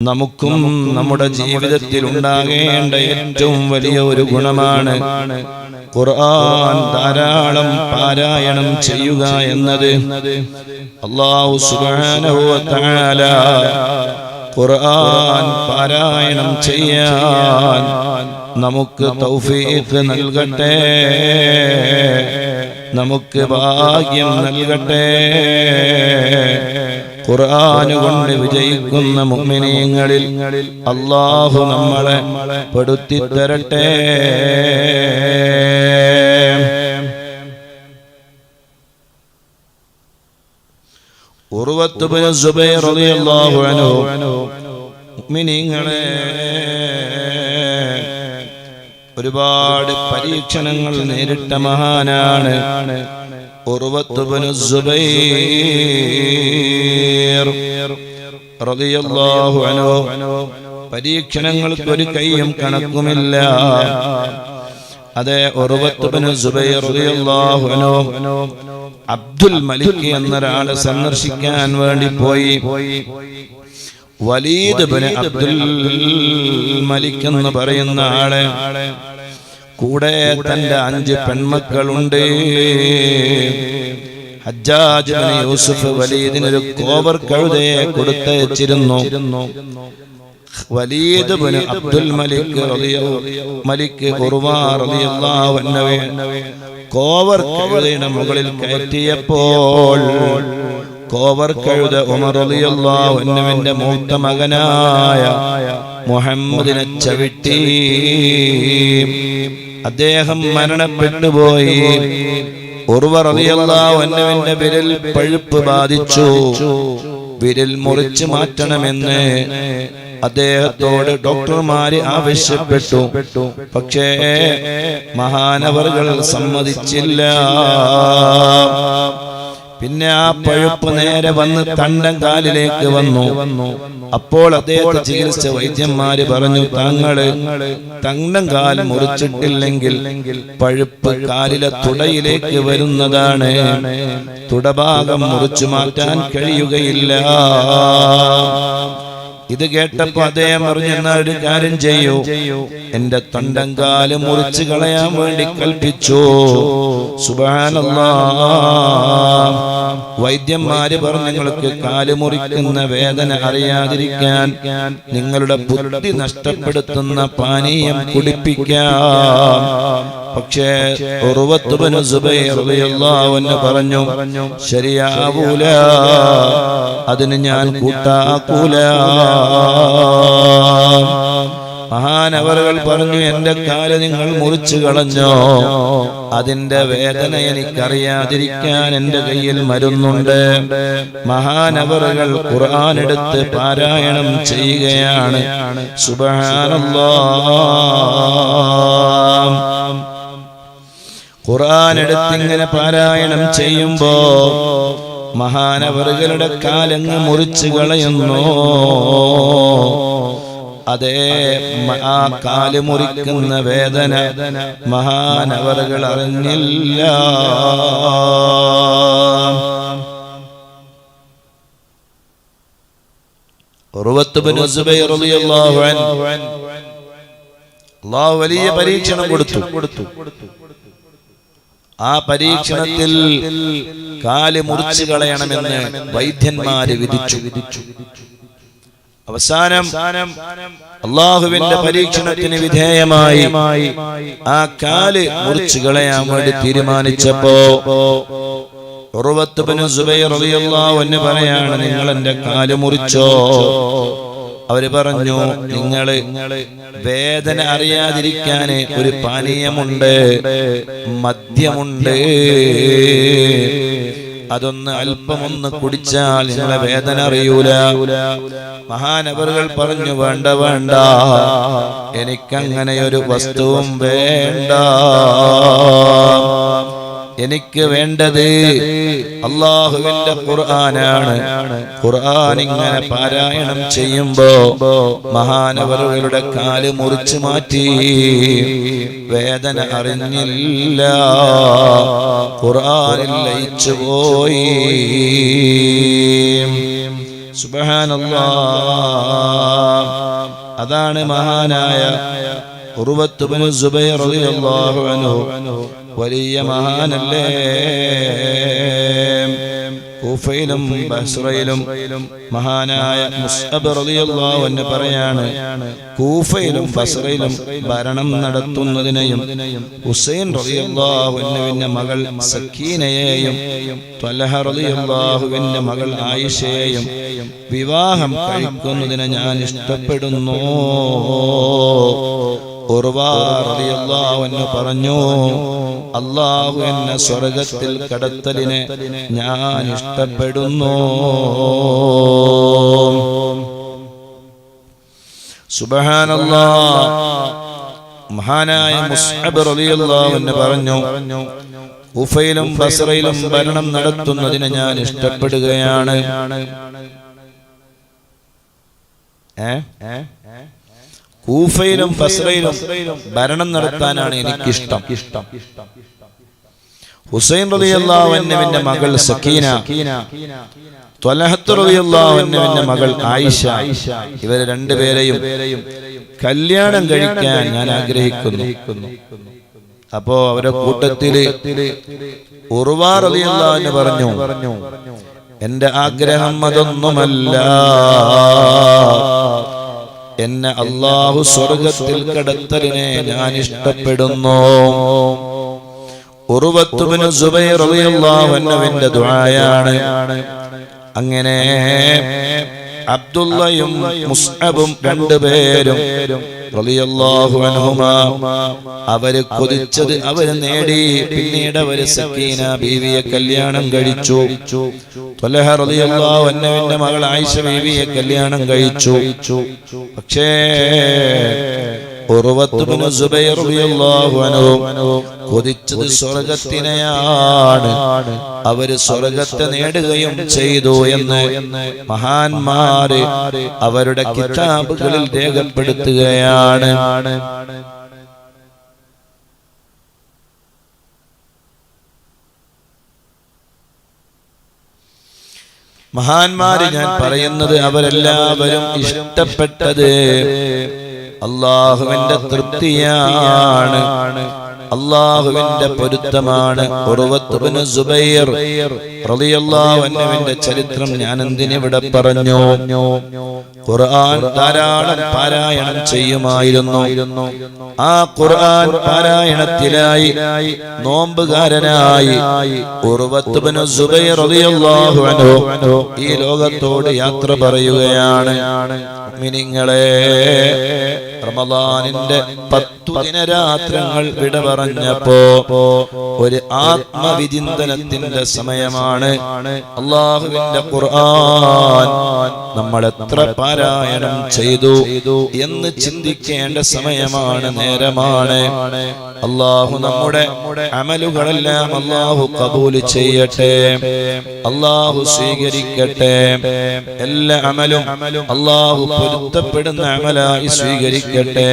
നമുക്കും നമ്മുടെ ജീവിതത്തിൽ ഉണ്ടാകേണ്ട ഏറ്റവും വലിയ ഒരു ഗുണമാണ് ഖുർആൻ ധാരാളം പാരായണം ചെയ്യുക എന്നത് അള്ളാഹു തആല ഖുർആൻ പാരായണം ചെയ്യാൻ നമുക്ക് തൗഫീഖ് നൽകട്ടെ. നമുക്ക് ഭാഗ്യം നൽകട്ടെ. ഖുർആൻ കൊണ്ട് വിജയിക്കുന്ന മുഅ്മിനീങ്ങളിൽ അള്ളാഹു നമ്മളെ പെടുത്തി തരട്ടെ ഉർവത്ത് ബിൻ സുബൈർ റളിയല്ലാഹു അൻഹു. മുഅ്മിനീങ്ങളെ ഒരുപാട് പരീക്ഷണങ്ങൾ നേരിട്ട മഹാനാണ് ഉർവത്ത് ബിൻ സുബൈർ റളിയല്ലാഹു അൻഹു. പരീക്ഷണങ്ങൾക്ക് ഒരു കൈയും കണക്കുമില്ല. അതെ ഉർവത്ത് ബിൻ സുബൈർ റളിയല്ലാഹു അൻഹു. അബ്ദുൽ മലിക് എന്നൊരാളെ സന്ദർശിക്കാൻ വേണ്ടി പോയി. വലീദ് അബ്ദുൽ മലിക് എന്ന് പറയുന്ന ആളെ കൂടെ തന്റെ അഞ്ച് പെൺമക്കളുണ്ട്. ഹജ്ജാജ് യൂസുഫ് വലീദിനൊരു കോവർ കഴുതയെ കൊടുത്തയച്ചിരുന്നു. വലീദ് അബ്ദുൽ മലിക് മലിക് കോവർ കഴുതയുടെ മുകളിൽ കയറ്റിയപ്പോൾ കോവർ കഴുത ഉമർ റളിയല്ലാഹു അൻഹുവിന്റെ മൂത്ത മകനായ മുഹമ്മദിനെ ചവിട്ടി. അദ്ദേഹം മരണപ്പെട്ടുപോയി പോയി. ഉർവ റളിയല്ലാഹു അൻഹുവിന്റെ വിരൽ പഴുപ്പ് ബാധിച്ചു. വിരൽ മുറിച്ചു മാറ്റണമെന്ന് അദ്ദേഹത്തോട് ഡോക്ടർമാര് ആവശ്യപ്പെട്ടു. പക്ഷേ മഹാനവറുകൾ സമ്മതിച്ചില്ല. പിന്നെ ആ പഴുപ്പ് നേരെ വന്ന് തണ്ടൻ കാലിലേക്ക് വന്നു. അപ്പോൾ അദ്ദേഹത്തെ ചികിത്സ വൈദ്യന്മാര് പറഞ്ഞു തങ്ങൾ തണ്ടൻ കാൽ മുറിച്ചിട്ടില്ലെങ്കിൽ പഴുപ്പ് കാലിലെ തുടയിലേക്ക് വരുന്നതാണ്. തുടഭാഗം മുറിച്ചു മാറ്റാൻ കഴിയുകയില്ല. ഇത് കേട്ടപ്പോ അദ്ദേഹം എന്നാ ഒരു കാര്യം ചെയ്യൂ. എന്റെ തൊണ്ടങ്കാൽ മുറിച്ചു കളയാൻ വേണ്ടി കൽപ്പിച്ചു. സുബാനല്ലാ വൈദ്യന്മാര് പറഞ്ഞു നിങ്ങൾക്ക് കാൽ മുറിക്കുന്ന വേദന അറിയാതിരിക്കാൻ നിങ്ങളുടെ ബുദ്ധി നഷ്ടപ്പെടുത്തുന്ന പാനീയം കുടിപ്പിക്കാം. പക്ഷേ ഉറുവത്തുബനു സുബൈ പറഞ്ഞു ശരിയാവൂല. അതിന് ഞാൻ കൂട്ടാക്കൂല. മഹാനവറുകൾ പറഞ്ഞു എന്റെ കാൽ നിങ്ങൾ മുറിച്ചു കളഞ്ഞോ? അതിന്റെ വേദന എനിക്കറിയാതിരിക്കാൻ എന്റെ കയ്യിൽ മരുന്നുണ്ട്. മഹാനവറുകൾ ഖുർആൻ എടുത്ത് പാരായണം ചെയ്യുകയാണ്. സുബഹാനല്ലാ. ഖുർആൻ എടുത്തിങ്ങനെ പാരായണം ചെയ്യുമ്പോ മഹാനവറുകളുടെ കാലങ്ങ് മുറിച്ചു കളയുന്നു. അതേ ആ കാൽ മുറിക്കുന്ന വേദന മഹാനവറുകൾ അറിഞ്ഞില്ല. വലിയ പരീക്ഷണം കൊടുത്തു. കൊടുത്തു കൊടുത്തു. ആ പരീക്ഷണത്തിൽ കാൽ മുറിച്ചു കളയണമെന്ന് വൈദ്യന്മാര് വിധിച്ചു. വിധിച്ചു അവസാനം അള്ളാഹുവിന്റെ പരീക്ഷണത്തിന് വിധേയമായി ആ കാൽ മുറിച്ചു കളയാൻ വേണ്ടി തീരുമാനിച്ചപ്പോ പറയാണ് നിങ്ങൾ എന്റെ കാൽ മുറിച്ചോ? അവർ പറഞ്ഞു നിങ്ങൾ വേദന അറിയാതിരിക്കാൻ ഒരു പാനീയമുണ്ട് മദ്യമുണ്ട്. അതൊന്ന് അല്പമൊന്ന് കുടിച്ചാൽ നിങ്ങളെ വേദന അറിയൂല. മഹാനവറുകൾ പറഞ്ഞു വേണ്ട വേണ്ട എനിക്കങ്ങനെ ഒരു വസ്തുവും വേണ്ട. എനിക്ക് വേണ്ടത് അള്ളാഹുവിന്റെ ഖുർആനാണ്. ഖുർആൻ ഇങ്ങനെ പാരായണം ചെയ്യുമ്പോ മഹാനവറുകളുടെ കാൽ മുറിച്ചു മാറ്റി. വേദന അറിഞ്ഞില്ല. ഖുർആനിൽ ലയിച്ചു പോയി. സുബ്ഹാനല്ലാ. അതാണ് മഹാനായ ഉറുവത്ത് സുബൈർ വലിയ മഹാനല്ലേ? കൂഫയിലും ബസ്രയിലും മഹാനായ മുസ്അബ് റളിയല്ലാഹു അൻഹു പറയാണ് കൂഫയിലും ബസ്രയിലും ഭരണം നടത്തുന്നതിനെയും ഹുസൈൻ റളിയല്ലാഹു അൻഹുവിന്റെ മകൾ സക്കീനയെയും ത്വലഹ റളിയല്ലാഹുവിന്റെ മകൾ ആയിഷയെയും വിവാഹം കഴിക്കുന്നതിനെ ഞാൻ ഇഷ്ടപ്പെടുന്നു. ഉർവാറിയല്ലാവെന്ന് പറഞ്ഞു അള്ളാഹു എന്നെ സ്വർഗത്തിൽ കടത്തലിനെ ഞാൻ ഇഷ്ടപ്പെടുന്നു. സുബഹാനല്ലാ മഹാനായ മുസ്അബ് റളിയല്ലാഹു അൻഹു പറഞ്ഞു ഉഫയിലും ബസറയിലും ഭരണം നടത്തുന്നതിനെ ഞാൻ ഇഷ്ടപ്പെടുകയാണ്. ഏ? കൂഫയിലും ബസ്രയിലും ഭരണം നടത്താനാണ് എനിക്കിഷ്ടം. ഹുസൈൻ റളിയല്ലാഹുവിന്റെ മകൾ സക്കീന. ത്വലഹത്ത് റളിയല്ലാഹുവിന്റെ മകൾ ആയിഷ. ഇവരെ രണ്ടുപേരെയും കല്യാണം കഴിക്കാൻ ഞാൻ ആഗ്രഹിക്കുന്നു. അപ്പോ അവരെ കൂട്ടത്തിൽ ഉർവാ റളിയല്ലാഹു പറഞ്ഞു. എന്റെ ആഗ്രഹം അതൊന്നുമല്ല. എന്നെ അള്ളാഹു സ്വർഗത്തിൽ കടത്തലിനെ ഞാൻ ഇഷ്ടപ്പെടുന്നു. ഉറുവത്തുബിന് സുബൈർ റളിയല്ലാഹു അൻഹുവിന്റെ ദുആയാണ്. അങ്ങനെ അബ്ദുള്ളയും മുസ്അബും രണ്ടുപേരും അവർ കൊതിച്ചത് അവർ നേടി. പിന്നീട് അവർ സക്കീന ബീവിയെ കല്യാണം കഴിച്ചു. മകൾ ആയിഷ ബീവിയെ കല്യാണം കഴിച്ചു. പക്ഷേ കൊതിച്ചത് സ്വർഗത്തിനെയാണ്. അവർ സ്വർഗത്തെ നേടുകയും ചെയ്തു എന്ന് മഹാന്മാര് അവരുടെ കിതാബുകളിൽ രേഖപ്പെടുത്തുകയാണ്. മഹാന്മാര് ഞാൻ പറയുന്നത് അവരെല്ലാവരും ഇഷ്ടപ്പെട്ടത് അള്ളാഹുവിന്റെ തൃപ്തിയാണ്. അള്ളാഹുവിന്റെ പൊരുത്തമാണ്. ഉറുവത്തുബ്നു സുബൈർ ചരിത്രം ഞാൻ എന്തിനിവിടെ പറഞ്ഞു? ഖുർആൻ ധാരാളം പാരായണം ചെയ്യുമായിരുന്നു. ആ ഖുർആൻ പാരായണത്തിലായി നോമ്പുകാരനായി ഉറുവത്തുബ്നു സുബൈർ റളിയല്ലാഹു അൻഹു ഈ ലോകത്തോട് യാത്ര പറയുകയാണ്. മിനിങ്ങളെ റമദാനിന്റെ പത്തു ദിനരാത്രങ്ങൾ വിട പറഞ്ഞപ്പോ ഒരു ആത്മവിചിന്തനത്തിന്റെ സമയമാണ്. അള്ളാഹുവിന്റെ ഖുർആൻ നമ്മൾ എത്ര പാരായണം ചെയ്തു എന്ന് ചിന്തിക്കേണ്ട സമയമാണ് നേരമാണ്. അള്ളാഹു നമ്മുടെ അമലുകളെല്ലാം അള്ളാഹു കബൂൽ ചെയ്യട്ടെ. അള്ളാഹു സ്വീകരിക്കട്ടെ. എല്ലാ അമലും അള്ളാഹു പൊരുത്തപ്പെടുന്ന അമലായി സ്വീകരിക്കട്ടെ.